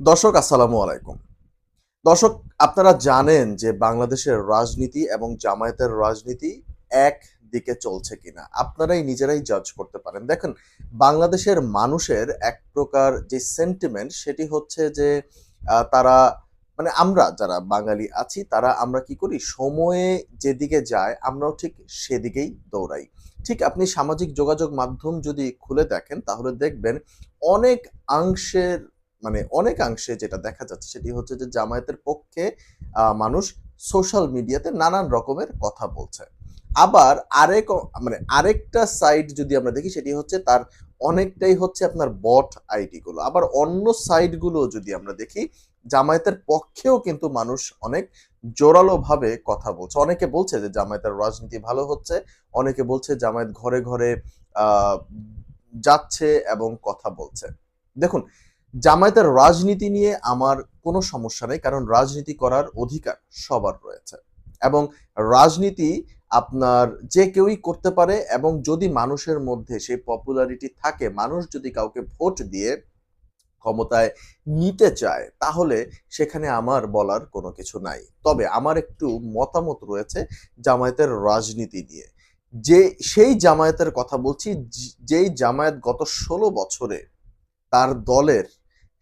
দর্শক, আসসালামু আলাইকুম। দর্শক, আপনারা জানেন যে বাংলাদেশের রাজনীতি এবং জামায়াতের রাজনীতি এক দিকে চলছে কিনা। আপনারাই নিজেরাই জাজ করতে পারেন। দেখেন, বাংলাদেশের মানুষের এক প্রকার যে সেন্টিমেন্ট সেটি হচ্ছে যে তারা মানে আমরা যারা বাঙালি আছি, তারা আমরা কি করি? সময়ে যেদিকে যায়, আমরাও ঠিক সেদিকেই দৌড়াই। ঠিক আপনি সামাজিক যোগাযোগ মাধ্যম যদি খুলে দেখেন, তাহলে দেখবেন অনেক অংশের মানে অনেকাংশে যেটা দেখা যাচ্ছে সেটি হচ্ছে যে জামায়াতের পক্ষে মানুষ সোশ্যাল মিডিয়াতে নানান রকমের কথা বলছে। আবার আরেক মানে আরেকটা সাইড যদি আমরা দেখি সেটি হচ্ছে তার অনেকটাই হচ্ছে আপনার বট আইডি গুলো। আবার অন্য সাইডগুলো যদি আমরা দেখি, জামায়াতের পক্ষেও কিন্তু মানুষ অনেক জোরালো ভাবে কথা বলছে। অনেকে বলছে যে জামায়াতের রাজনীতি ভালো হচ্ছে, অনেকে বলছে জামায়াত ঘরে ঘরে যাচ্ছে এবং কথা বলছে। দেখুন জামায়াতের রাজনীতি নিয়ে আমার কোনো সমস্যা নেই, কারণ রাজনীতি করার অধিকার সবার রয়েছে। এবং রাজনীতি আপনার যে কেউই করতে পারে এবং যদি মানুষের মধ্যে সেই পপুলারিটি থাকে, মানুষ যদি কাউকে ভোট দিয়ে ক্ষমতায় নিতে চায়, তাহলে সেখানে আমার বলার কোনো কিছু নাই। তবে আমার একটু মতামত রয়েছে জামায়াতের রাজনীতি নিয়ে। যে, সেই জামায়াতের কথা বলছি যেই জামায়াত গত ষোলো বছরে তার দলের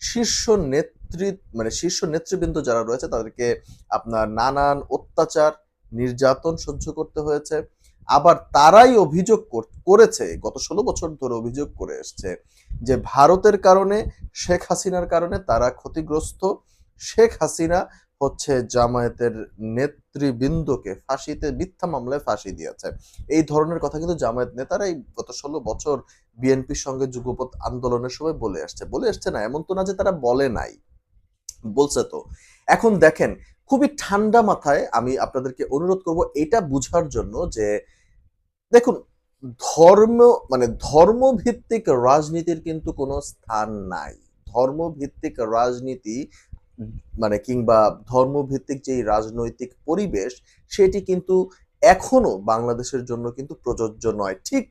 শীর্ষ নেতৃ মানে শীর্ষ নেতৃবৃন্দ যারা রয়েছে, তাদেরকে আপনার নানান অত্যাচার, নির্যাতন সহ্য করতে হয়েছে। আবার তারাই অভিযোগ কর- করেছে, গত ষোলো বছর ধরে অভিযোগ করে এসছে যে ভারতের কারণে, শেখ হাসিনার কারণে তারা ক্ষতিগ্রস্ত। শেখ হাসিনা হচ্ছে জামায়াতের নেতৃবৃন্দকে ফাঁসিতে, মিথ্যা মামলায় ফাঁসি দিয়েছে। এই ধরনের কথা কিন্তু জামায়াত নেতারাই গত ষোলো বছর বিএনপির সঙ্গে যুগপথ আন্দোলনের সময় বলে আসছে। বলে আসছে না, এমন তো না যে তারা বলে নাই। বলছে তো। এখন দেখেন, খুবই ঠান্ডা মাথায় আমি আপনাদেরকে অনুরোধ করব এটা বুঝার জন্য যে, দেখুন, ধর্ম মানে ধর্মভিত্তিক রাজনীতির কিন্তু কোনো স্থান নাই। ধর্মভিত্তিক রাজনীতি মানে কিংবা ধর্মভিত্তিক যে রাজনৈতিক পরিবেশ, সেটি কিন্তু এখনও বাংলাদেশের জন্য কিন্তু প্রযোজ্য নয়। ঠিক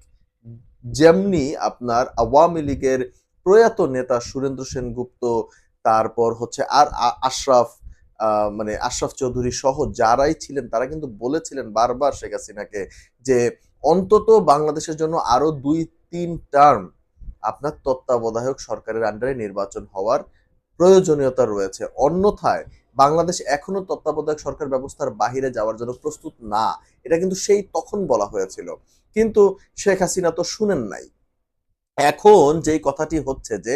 যেমনি আপনার আওয়ামী লীগের প্রয়াত নেতা সুরেন্দ্র সেনগুপ্ত, তারপর হচ্ছে আর আশরাফ মানে আশরাফ চৌধুরী সহ যারাই ছিলেন, তারা কিন্তু বলেছিলেন বারবার শেখ হাসিনাকে যে অন্তত বাংলাদেশের জন্য আরও দুই তিন টার্ম আপনার তত্ত্বাবধায়ক সরকারের আন্ডারে নির্বাচন হওয়ার প্রয়োজনীয়তা রয়েছে। অন্যথায় বাংলাদেশ এখনও তত্ত্বাবধায়ক সরকার ব্যবস্থার বাহিরে যাওয়ার জন্য প্রস্তুত না। এটা কিন্তু সেই তখন বলা হয়েছিল। কিন্তু শেখ হাসিনা তো শুনেন নাই। এখন যেই কথাটি হচ্ছে যে,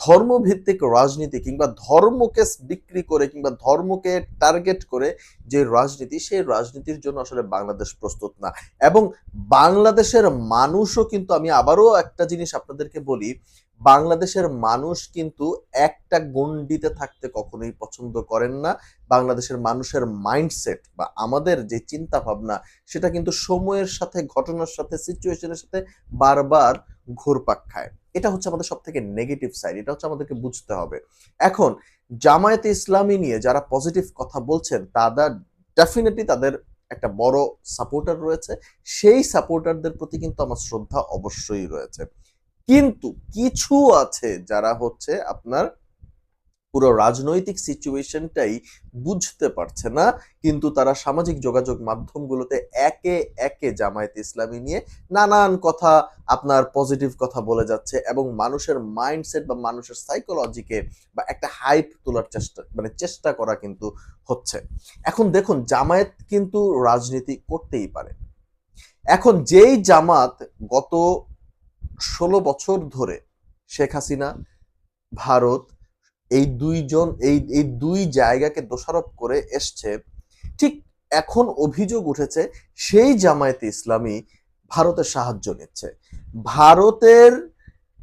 ধর্মভিত্তিক রাজনীতি কিংবা ধর্মকে বিক্রি করে কিংবা ধর্মকে টার্গেট করে যে রাজনীতি, সেই রাজনীতির জন্য আসলে বাংলাদেশ প্রস্তুত না। এবং বাংলাদেশের মানুষও কিন্তু আমি আবারও একটা জিনিস আপনাদেরকে বলি বাংলাদেশের মানুষ কিন্তু একটা গণ্ডিতে থাকতে কখনোই পছন্দ করেন না। বাংলাদেশের মানুষের মাইন্ডসেট বা আমাদের যে চিন্তা ভাবনা সেটা কিন্তু সময়ের সাথে, ঘটনার সাথে সিচুয়েশনের সাথে বারবার ঘুরপাক খায়। এটা হচ্ছে আমাদের সব থেকে নেগেটিভ সাইড এটা হচ্ছে আমাদেরকে বুঝতে হবে। এখন, জামায়াতে ইসলামী নিয়ে যারা পজিটিভ কথা বলছেন তারা ডেফিনেটলি তাদের একটা বড় সাপোর্টার রয়েছে। সেই সাপোর্টারদের প্রতি কিন্তু আমার শ্রদ্ধা অবশ্যই রয়েছে। কিন্তু কিছু আছে যারা হচ্ছে আপনার পুরো রাজনৈতিক সিচুয়েশনটাই বুঝতে পারছে না, কিন্তু তারা সামাজিক যোগাযোগ মাধ্যমগুলোতে একে একে জামায়াত ইসলামী নিয়ে নানান কথা, আপনার পজিটিভ কথা বলে যাচ্ছে এবং মানুষের মাইন্ডসেট বা মানুষের সাইকোলজিকে বা একটা হাইপ তোলার চেষ্টা মানে চেষ্টা করা কিন্তু হচ্ছে। এখন দেখুন, জামায়াত কিন্তু রাজনীতি করতেই পারে। এখন যেই জামাত গত ষোলো বছর ধরে শেখ হাসিনা ভারত এই দুইজন, এই এই দুই জায়গাকে দোষারোপ করে এসছে। ঠিক এখন অভিযোগ উঠেছে, সেই জামায়াতে ইসলামী ভারতের সাহায্য নিচ্ছে। ভারতের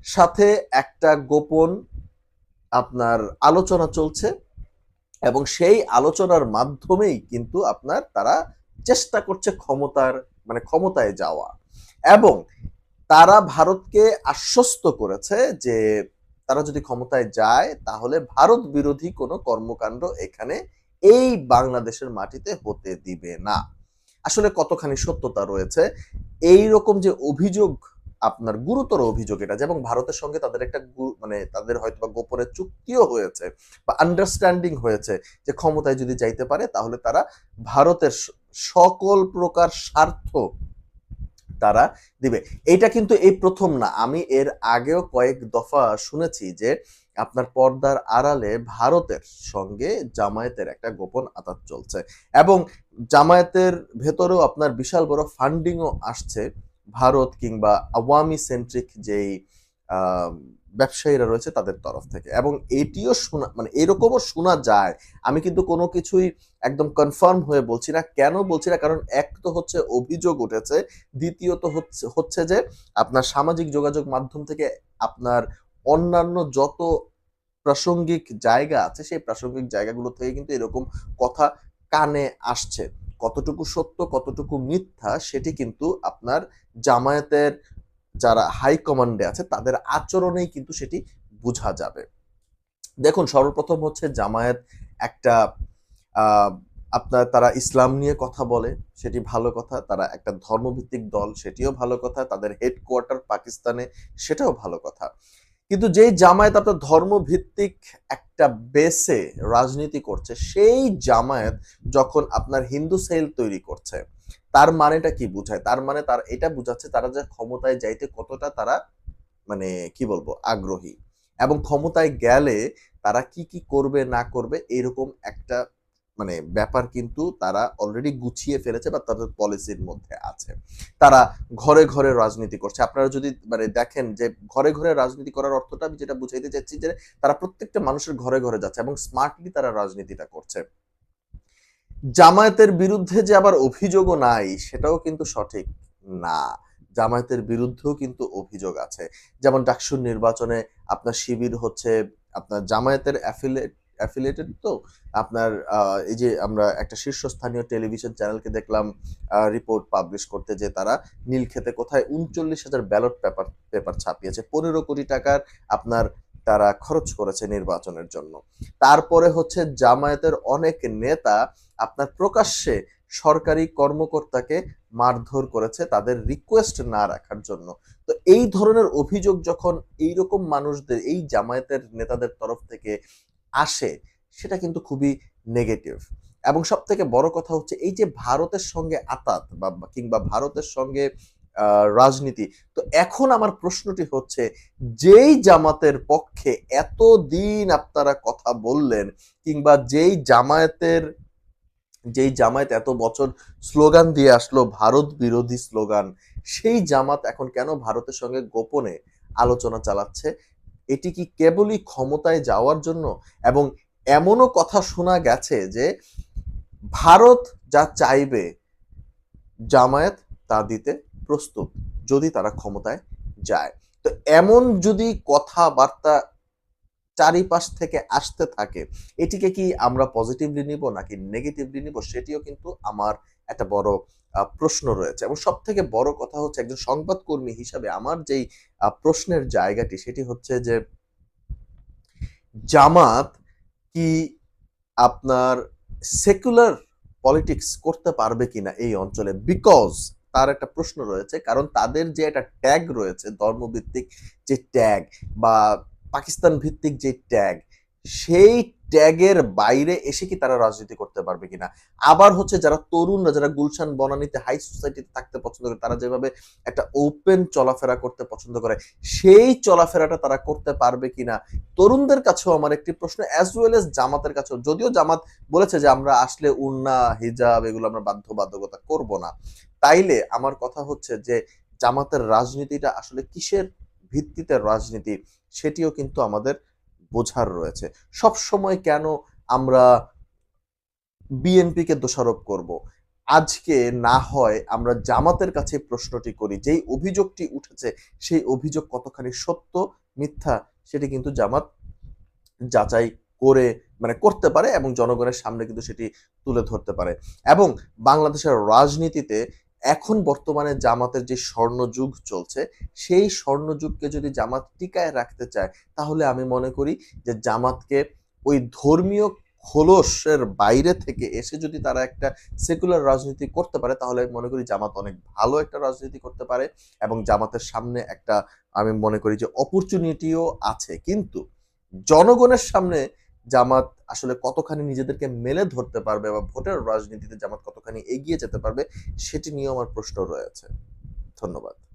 সাথে একটা গোপন আপনার আলোচনা চলছে এবং সেই আলোচনার মাধ্যমেই কিন্তু আপনার তারা চেষ্টা করছে ক্ষমতার মানে ক্ষমতায় যাওয়া। এবং তারা ভারতকে আশ্বস্ত করেছে যে তারা যদি ক্ষমতায় যায়, তাহলে ভারত বিরোধী কোনো কর্মকাণ্ড এখানে এই বাংলাদেশের মাটিতে হতে দিবে না। আসলে কতখানি সত্যতা রয়েছে, এই রকম যে অভিযোগ, আপনার গুরুতর অভিযোগ এটা যে, এবং ভারতের সঙ্গে তাদের একটা মানে তাদের হয়তো বা গোপনে চুক্তিও হয়েছে বা আন্ডারস্ট্যান্ডিং হয়েছে যে ক্ষমতায় যদি যাইতে পারে, তাহলে তারা ভারতের সকল প্রকার স্বার্থ তারা দিবে। এটা কিন্তু এই প্রথম না। আমি এর আগেও কয়েক দফা শুনেছি যে আপনার পর্দার আড়ালে ভারতের সঙ্গে জামায়াতের একটা গোপন আতাত চলছে এবং জামায়াতের ভেতরেও আপনার বিশাল বড় ফান্ডিংও আসছে ভারত কিংবা আওয়ামী সেন্ট্রিক যেই ব্যবসায়ীরা রয়েছে তাদের তরফ থেকে। এবং এটিও শোনা মানে এরকমও শোনা যায়। আমি কিন্তু কোনো কিছুই একদম কনফার্ম হয়ে বলছি না। কেন বলছি না? কারণ এক তো হচ্ছে অভিযোগ উঠেছে দ্বিতীয়ত হচ্ছে হচ্ছে যে আপনার সামাজিক যোগাযোগ মাধ্যম থেকে আপনার অন্যান্য যত প্রাসঙ্গিক জায়গা আছে, সেই প্রাসঙ্গিক জায়গাগুলো থেকে কিন্তু এরকম কথা কানে আসছে। কতটুকু সত্য, কতটুকু মিথ্যা, সেটি কিন্তু আপনার জামায়াতের যারা হাই কমান্ডে আছে, তাদের আচরণেই কিন্তু সেটি বোঝা যাবে। দেখুন, সর্বপ্রথম হচ্ছে জামায়াত একটা আপনার তারা ইসলাম নিয়ে কথা বলে, সেটি ভালো কথা। তারা একটা ধর্মভিত্তিক দল, সেটিও ভালো কথা। তাদের হেডকোয়ার্টার পাকিস্তানে, সেটাও ভালো কথা। কিন্তু যেই জামায়াত আপনার ধর্মভিত্তিক একটা বেসে রাজনীতি করছে, সেই জামায়াত যখন আপনার হিন্দু সেল তৈরি করছে তার মানেটা কি বুঝায়? তার মানে তার, এটা বুঝাচ্ছে তারা যে ক্ষমতায় যাইতে কতটা তারা মানে কি বলব, আগ্রহী। এবং ক্ষমতায় গেলে তারা কি কি করবে, না করবে, এরকম একটা মানে ব্যাপার কিন্তু তারা অলরেডি গুছিয়ে ফেলেছে বা তাদের পলিসির মধ্যে আছে। তারা ঘরে ঘরে রাজনীতি করছে। আপনারা যদি মানে দেখেন যে ঘরে ঘরে রাজনীতি করার অর্থটা আমি যেটা বুঝাইতে চাচ্ছি যে তারা প্রত্যেকটা মানুষের ঘরে ঘরে যাচ্ছে এবং স্মার্টলি তারা রাজনীতিটা করছে। জামায়াতের বিরুদ্ধে যে আবার অভিযোগও নাই, সেটাও কিন্তু সঠিক না। জামায়াতের বিরুদ্ধেও কিন্তু অভিযোগ আছে। যেমন ডাকসুর নির্বাচনে আপনার শিবির হচ্ছে, আপনার জামায়াতের অ্যাফিলেট অ্যাফিলেটেড তো? আপনার এই যে আমরা একটা শীর্ষস্থানীয় টেলিভিশন চ্যানেলকে দেখলাম রিপোর্ট পাবলিশ করতে যে তারা নীলক্ষেতে কোথায় উনচল্লিশ হাজার ব্যালট পেপার পেপার ছাপিয়েছে। পনেরো কোটি টাকার আপনার তারা খরচ করেছে নির্বাচনের জন্য। তারপরে হচ্ছে জামায়াতের অনেক নেতা আপনার প্রকাশ্যে সরকারি কর্মকর্তাকে মারধর করেছে তাদের রিকোয়েস্ট না রাখার জন্য। তো এই ধরনের অভিযোগ যখন এইরকম মানুষদের, এই জামায়াতের নেতাদের তরফ থেকে আসে, সেটা কিন্তু খুবই নেগেটিভ এবং সব থেকে বড় কথা হচ্ছে এই যে ভারতের সঙ্গে আতাত বা কিংবা ভারতের সঙ্গে রাজনীতি। তো এখন আমার প্রশ্নটি হচ্ছে, যেই জামাতের পক্ষে এত দিন আপনারা কথা বললেন কিংবা যেই জামায়াতের, যেই জামায়াত এত বছর স্লোগান দিয়ে আসলো, ভারত বিরোধী স্লোগান, সেই জামাত এখন কেন ভারতের সঙ্গে গোপনে আলোচনা চালাচ্ছে? এটি কি কেবলই ক্ষমতায় যাওয়ার জন্য? এবং এমনও কথা শোনা গেছে যে, ভারত যা চাইবে জামায়াত তা দিতে প্রস্তুত যদি তারা ক্ষমতায় যায়। তো এমন যদি কথাবার্তা চারিপাশ থেকে আসতে থাকে, এটিকে কি আমরা পজিটিভলি নিব নাকি নেগেটিভলি নিব সেটিও কিন্তু আমার একটা বড় প্রশ্ন রয়েছে। এবং সব থেকে বড় কথা হচ্ছে একজন সংবাদকর্মী হিসাবে আমার যেই প্রশ্নের জায়গাটি সেটি হচ্ছে যে, জামাত কি আপনার সেকুলার পলিটিক্স করতে পারবে কিনা এই অঞ্চলে? বিকজ তার একটা প্রশ্ন রয়েছে, কারণ তাদের যে একটা ট্যাগ রয়েছে, ধর্মভিত্তিক যে ট্যাগ বা পাকিস্তান ভিত্তিক যে ট্যাগ সেই ট্যাগের বাইরে এসে কি তারা রাজনীতি করতে পারবে কিনা? আবার হচ্ছে যারা তরুণরা, যারা গুলশান বনানীতে হাই সোসাইটিতে থাকতে পছন্দ করে, তারা যেভাবে একটা ওপেন চলাফেরা করতে পছন্দ করে, সেই চলাফেরাটা তারা করতে পারবে কিনা? তরুণদের কাছেও আমার একটি প্রশ্ন অ্যাজ ওয়েল এস জামাতের কাছেও। যদিও জামাত বলেছে যে আমরা আসলে উন্না হিজাব এগুলো আমরা বাধ্যবাধকতা করব না। তাইলে আমার কথা হচ্ছে যে জামাতের রাজনীতিটা আসলে কিসের ভিত্তিতে রাজনীতি? সেটিও কিন্তু আমাদের বোঝার রয়েছে। সব সময় কেন আমরা বিএনপিকে দোষারোপ করব? আজকে না হয় আমরা জামাতের কাছে প্রশ্নটি করি, যেই অভিযোগটি উঠেছে সেই অভিযোগ কতখানি সত্য, মিথ্যা সেটি কিন্তু জামাত যাচাই করে মানে করতে পারে এবং জনগণের সামনে কিন্তু সেটি তুলে ধরতে পারে। এবং বাংলাদেশের রাজনীতিতে এখন বর্তমানে জামাতের যে স্বর্ণযুগ চলছে, সেই স্বর্ণযুগকে যদি জামাত টিকায় রাখতে চায়, তাহলে আমি মনে করি যে জামাতকে ওই ধর্মীয় খোলসের বাইরে থেকে এসে যদি তারা একটা সেকুলার রাজনীতি করতে পারে, তাহলে আমি মনে করি জামাত অনেক ভালো একটা রাজনীতি করতে পারে এবং জামাতের সামনে একটা আমি মনে করি যে অপরচুনিটিও আছে। কিন্তু জনগণের সামনে জামাত আসলে কতখানি নিজেদেরকে মেলে ধরতে পারবে বা ভোটের রাজনীতিতে জামাত কতখানি এগিয়ে যেতে পারবে, সেটি নিয়েও আমার প্রশ্ন রয়েছে। ধন্যবাদ।